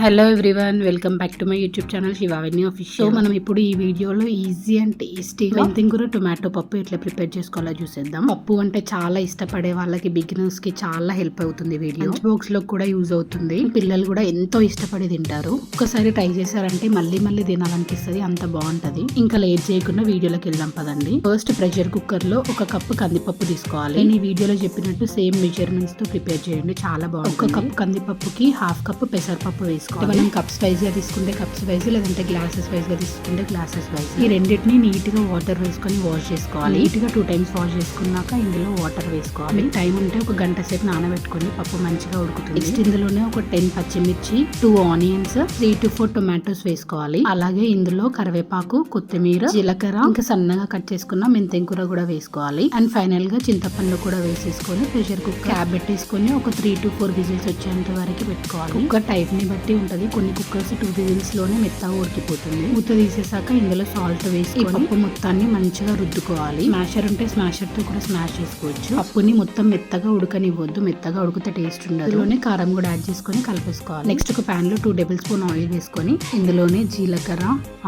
Hello everyone welcome back to my YouTube channel Shivavani official so మనం ఇప్పుడు ఈ వీడియోలో ఈజీ అండ్ టేస్టీగా మెంతింకూర టొమాటో పప్పు ఎట్లా ప్రిపేర్ చేసుకోవాలో చూసేద్దాం. పప్పు అంటే చాలా ఇష్టపడే వాళ్ళకి బిగినర్స్కి చాలా హెల్ప్ అవుతుంది వీడియో. లంచ్ బాక్స్లో కూడా యూజ్ అవుతుంది. పిల్లలు కూడా ఎంతో ఇష్టపడి తింటారు. ఒక్కసారి ట్రై చేశారంటే మళ్ళీ మళ్ళీ తినాలనిపిస్తుంది అంత బాగుంటది. ఇంకా లేట్ చేయకుండా వీడియోలోకి వెళ్దాం పదండి. ఫస్ట్ ప్రెషర్ కుక్కర్లో ఒక కప్పు కందిపప్పు తీసుకోవాలి. నేను ఈ వీడియోలో చెప్పినట్టు సేమ్ మెజర్మెంట్స్తో ప్రిపేర్ చేయండి చాలా బాగుంటుంది. ఒక కప్ కందిపప్పుకి హాఫ్ కప్ పెసరపప్పు వేసుకోవాలి. మనం కప్స్ వైజ్గా తీసుకుంటే కప్స్ వైజ్ లేదంటే గ్లాసెస్ వైజ్గా తీసుకుంటే గ్లాసెస్ వైజ్ ఈ రెండింటిని నీట్గా వాటర్ వేసుకొని వాష్ చేసుకోవాలి. నీట్గా టూ టైమ్స్ వాష్ చేసుకున్నాక ఇందులో వాటర్ వేసుకోవాలి. మీకు టైం ఉంటే ఒక గంట సేపు నానబెట్టుకొని పప్పు మంచిగా ఉడుకుతుంది. నెక్స్ట్ ఇందులోనే ఒక టెన్ పచ్చిమిర్చి two onions three to four tomatoes వేసుకోవాలి. అలాగే ఇందులో కరివేపాకు కొత్తిమీర జీలకర్ర ఇంకా సన్నగా కట్ చేసుకున్న మెంతెం కూర కూడా వేసుకోవాలి. అండ్ ఫైనల్గా చింతపండు కూడా వేసేసుకొని ప్రెషర్ కుక్కర్ క్యాబ్ పెట్టేసుకొని ఒక త్రీ టు ఫోర్ విజిల్స్ వచ్చేంత వరకు పెట్టుకోవాలి. కుక్కర్ టైప్ని బట్టి ఉంటది. కొన్ని కుక్కర్స్ టూ విజిల్స్లోనే మెత్తగా ఉడికిపోతుంది. మూత తీసేసాక ఇందులో సాల్ట్ వేసి పప్పు మొత్తాన్ని మంచిగా రుద్దుకోవాలి. స్మాషర్ ఉంటే స్మాషర్తో కూడా స్మాష్ చేసుకోవచ్చు. పప్పుని మొత్తం మెత్తగా ఉడకనివ్వద్దు. మెత్తగా ఉడికితే టేస్ట్ ఉండదు. ఇందులోనే కారం కూడా యాడ్ చేసుకొని కలిపేసుకోవాలి. నెక్స్ట్ ఒక పాన్లో టూ టేబుల్ స్పూన్ ఆయిల్ వేసుకొని ఇందులోనే జీలకర్ర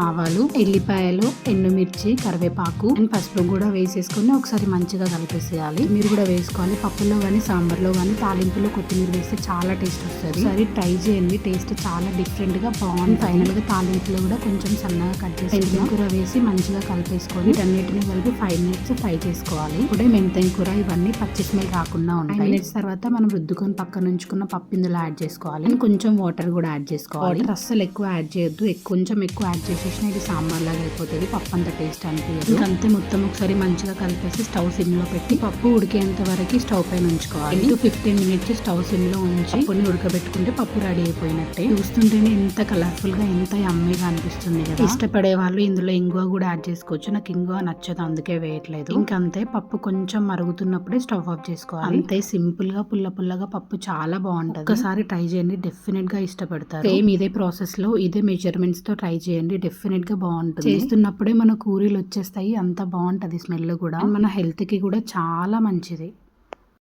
ఆవాలు ఎల్లిపాయలు ఎండుమిర్చి కరివేపాకు అండ్ పసుపు కూడా వేసేసుకొని ఒకసారి మంచిగా కలిపేసేయాలి. మీరు కూడా వేసుకోవాలి. పప్పులో కానీ సాంబార్లో కానీ తాలింపులో కొత్తిమీర వేస్తే చాలా టేస్ట్ వస్తుంది. ఒకసారి ట్రై చేయండి. టేస్ట్ చాలా డిఫరెంట్గా బాగుంది. ఫైనల్గా తాలింపులో కూడా కొంచెం సన్నగా కట్ చేసి కూర వేసి మంచిగా కలిపేసుకొని వీటన్నిటిని కలిపి ఫైవ్ మినిట్స్ ఫ్రై చేసుకోవాలి. ఇప్పుడే మెంతం కూర ఇవన్నీ పచ్చి స్మెల్ రాకుండా ఉంటాయి. ఫైవ్ మినిట్స్ తర్వాత మనం రుద్దుకొని పక్కన ఉంచుకున్న పప్పు ఇందులో యాడ్ చేసుకోవాలి. అండ్ కొంచెం వాటర్ కూడా యాడ్ చేసుకోవాలి. వాటర్ అస్సలు ఎక్కువ యాడ్ చేయొద్దు. కొంచెం ఎక్కువ యాడ్ చేసేసిన ఇది సాంబార్ లాగా అయిపోతుంది. పప్పు అంత టేస్ట్ అనిపించదు ఇంకంతే మొత్తం ఒకసారి మంచిగా కలిపేసి స్టవ్ సిమ్లో పెట్టి పప్పు ఉడికేంత వరకు స్టవ్ పైన ఉంచుకోవాలి. టు ఫిఫ్టీన్ మినిట్స్ స్టవ్ సిమ్లో ఉంచి పప్పుని ఉడకబెట్టుకుంటే పప్పు రెడీ అయిపోయినట్టే. చూస్తుంటేనే ఎంత కలర్ఫుల్గా ఎంత యమ్మీగా అనిపిస్తుంది కదా. ఇష్టపడే వాళ్ళు ఇందులో ఇంగువ కూడా యాడ్ చేసుకోవచ్చు. నాకు ఇంగువ నచ్చదు అందుకే వేయట్లేదు. ఇంకంతే పప్పు కొంచెం మరుగుతున్నప్పుడే స్టవ్ ఆఫ్ చేసుకోవాలి. అంతే సింపుల్గా పుల్ల పుల్లగా పప్పు చాలా బాగుంటది ఒకసారి ట్రై చేయండి డెఫినెట్గా ఇష్టపడతారు. సేమ్ ఇదే ప్రాసెస్లో ఇదే మెజర్మెంట్స్తో ట్రై చేయండి డెఫినెట్గా బాగుంటుంది చేస్తున్నప్పుడే మన కూరీలు వచ్చేస్తాయి అంత బాగుంటది స్మెల్ కూడా. మన హెల్త్కి కూడా చాలా మంచిది.